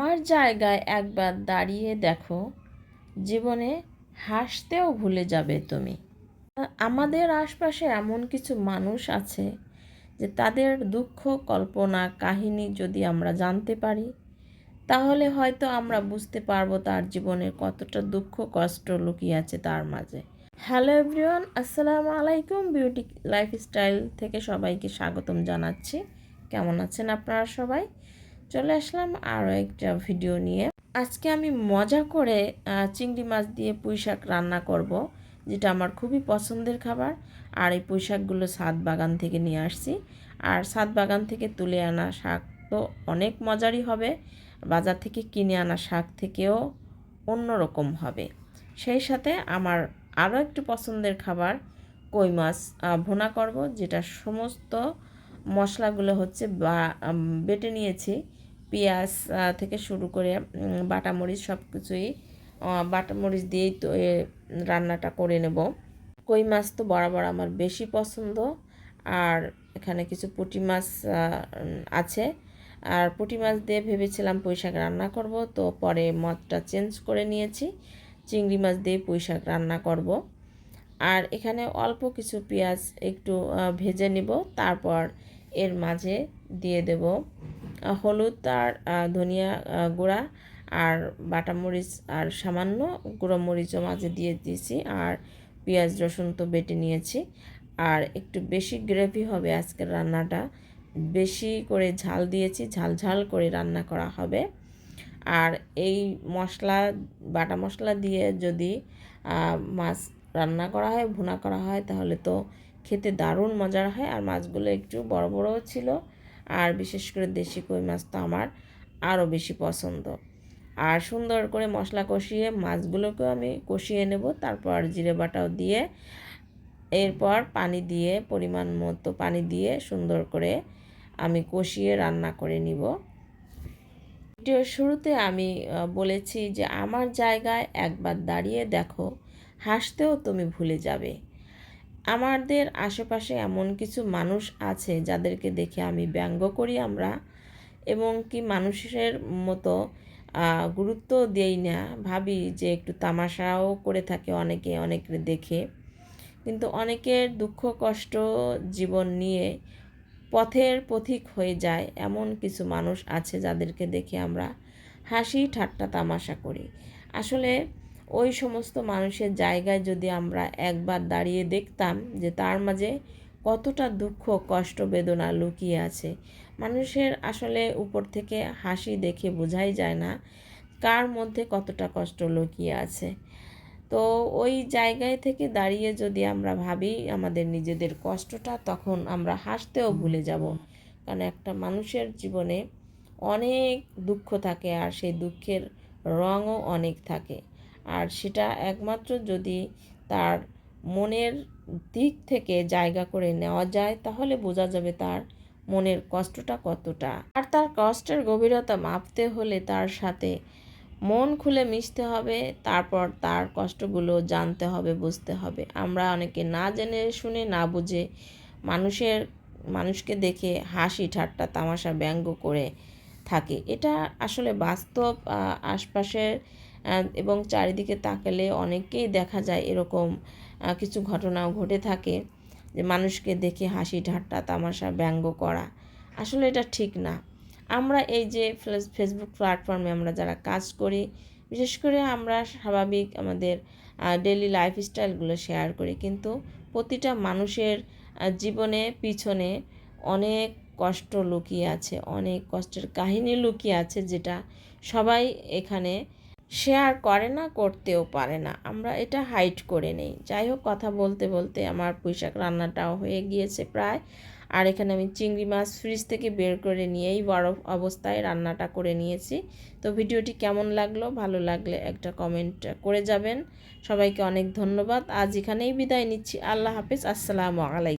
আমার জায়গায় একবার দাঁড়িয়ে দেখো, জীবনে হাসতেও ভুলে যাবে তুমি। আমাদের আশপাশে এমন কিছু মানুষ আছে যে তাদের দুঃখ, কল্পনা, কাহিনী যদি আমরা জানতে পারি, তাহলে হয়তো আমরা বুঝতে পারব তার জীবনে কতটা দুঃখ, কষ্ট লুকিয়ে আছে তার মাঝে। হ্যালো এভরিওয়ান, আসসালামু আলাইকুম। বিউটি লাইফস্টাইল থেকে সবাইকে স্বাগতম জানাচ্ছি। কেমন আছেন আপনারা সবাই? চলে আসলাম আরও একটা ভিডিও নিয়ে। আজকে আমি মজা করে চিংড়ি মাছ দিয়ে পুঁই শাক রান্না করব, যেটা আমার খুবই পছন্দের খাবার। আর এই পুঁই শাকগুলো সাত বাগান থেকে নিয়ে আসছি। আর সাত বাগান থেকে তুলে আনা শাক তো অনেক মজারই হবে। বাজার থেকে কিনে আনা শাক থেকেও অন্যরকম হবে। সেই সাথে আমার আরও একটু পছন্দের খাবার কই মাছ ভোনা করব, যেটা সমস্ত মশলাগুলো হচ্ছে বা বেটে নিয়েছি। পেঁয়াজ থেকে শুরু করে বাটা মরিচ সব কিছুই বাটা মরিচ দিয়েই তো রান্নাটা করে নেব। কই মাছ তো বরাবর আমার বেশি পছন্দ। আর এখানে কিছু পুঁটি মাছ আছে। আর পুঁটি মাছ দিয়ে ভেবেছিলাম পুঁইশাক রান্না করব, তো পরে মতটা চেঞ্জ করে নিয়েছি। চিংড়ি মাছ দিয়ে পুঁইশাক রান্না করব। আর এখানে অল্প কিছু পেঁয়াজ একটু ভেজে নিব। তারপর এর মাঝে দিয়ে দেব হলুদ আর ধনিয়া গুঁড়া আর বাটা মরিচ আর সামান্য গুঁড়ো মরিচও মাঝে দিয়ে দিয়েছি আর পেঁয়াজ রসুন তো বেটে নিয়েছি। আর একটু বেশি গ্রেভি হবে আজকের রান্নাটা। বেশি করে ঝাল দিয়েছি, ঝাল ঝাল করে রান্না করা হবে। আর এই মশলা, বাটা মশলা দিয়ে যদি মাছ রান্না করা হয়, ভুনা করা হয়, তাহলে তো খেতে দারুণ মজার হয়। আর মাছগুলো একটু বড় বড়ও ছিল আর বিশেষ করে দেশি কই মাছ তো আমার আরও বেশি পছন্দ। আর সুন্দর করে মশলা কষিয়ে মাছগুলোকেও আমি কষিয়ে নেব, তারপর জিরে বাটাও দিয়ে এরপর পানি দিয়ে, পরিমাণ মতো পানি দিয়ে সুন্দর করে আমি কষিয়ে রান্না করে নিব। ভিডিওর শুরুতে আমি বলেছি যে আমার জায়গায় একবার দাঁড়িয়ে দেখো, হাসতেও তুমি ভুলে যাবে। আমাদের আশেপাশে এমন কিছু মানুষ আছে যাদেরকে দেখে আমি ব্যঙ্গ করি আমরা এবং কি মানুষের মতো গুরুত্ব দেই না। ভাবি যে একটু তামাশাও করে থাকে অনেকে অনেক দেখে। কিন্তু অনেকের দুঃখ, কষ্ট জীবন নিয়ে পথের পথিক হয়ে যায় এমন কিছু মানুষ আছে যাদেরকে দেখে আমরা হাসি, ঠাট্টা, তামাশা করি। আসলে ওই সমস্ত মানুষের জায়গায় যদি আমরা একবার দাঁড়িয়ে দেখতাম যে তার মাঝে কতটা দুঃখ, কষ্ট, বেদনা লুকিয়ে আছে, মানুষের আসলে উপর থেকে হাসি দেখে বোঝাই যায় না কার মধ্যে কতটা কষ্ট লুকিয়ে আছে। তো ওই জায়গায় থেকে দাঁড়িয়ে যদি আমরা ভাবি আমাদের নিজেদের কষ্টটা, তখন আমরা হাসতেও ভুলে যাব। কারণ একটা মানুষের জীবনে অনেক দুঃখ থাকে আর সেই দুঃখের রঙও অনেক থাকে। আর সেটা একমাত্র যদি তার মনের দিক থেকে জায়গা করে নেওয়া যায়, তাহলে বোঝা যাবে তার মনের কষ্টটা কতটা। আর তার কষ্টের গভীরতা মাপতে হলে তার সাথে মন খুলে মিশতে হবে, তারপর তার কষ্টগুলো জানতে হবে, বুঝতে হবে। আমরা অনেকে না জেনে শুনে না বুঝে মানুষের, মানুষকে দেখে হাসি ঠাট্টা, তামাশা, ব্যঙ্গ করে থাকে। এটা আসলে বাস্তব আশপাশের এবং চারিদিকে তাকালে অনেককেই দেখা যায় এরকম কিছু ঘটনাও ঘটে থাকে যে মানুষকে দেখে হাসি ঠাট্টা, তামাশা, ব্যঙ্গ করা। আসলে এটা ঠিক না। আমরা এই যে ফেসবুক প্ল্যাটফর্মে আমরা যারা কাজ করি, বিশেষ করে আমরা স্বাভাবিক আমাদের ডেলি লাইফস্টাইলগুলো শেয়ার করি। কিন্তু প্রতিটা মানুষের জীবনে, পিছনে অনেক কষ্ট লুকিয়ে আছে, অনেক কষ্টের কাহিনী লুকিয়ে আছে যেটা সবাই এখানে শেয়ার করে না, করতেও পারে না। আমরা এটা হাইট করে নেই। যাই হোক, কথা বলতে বলতে আমার পুঁইশাক রান্নাটাও হয়ে গিয়েছে প্রায়। আর এখানে আমি চিংড়ি মাছ ফ্রিজ থেকে বের করে নিয়েই বরফ অবস্থায় রান্নাটা করে নিয়েছি। তো ভিডিওটি কেমন লাগল, ভালো লাগলে একটা কমেন্ট করে যাবেন। সবাইকে অনেক ধন্যবাদ। আজ এখানেই বিদায় নিচ্ছি। আল্লাহ হাফিজ। আসসালামু আলাইকুম।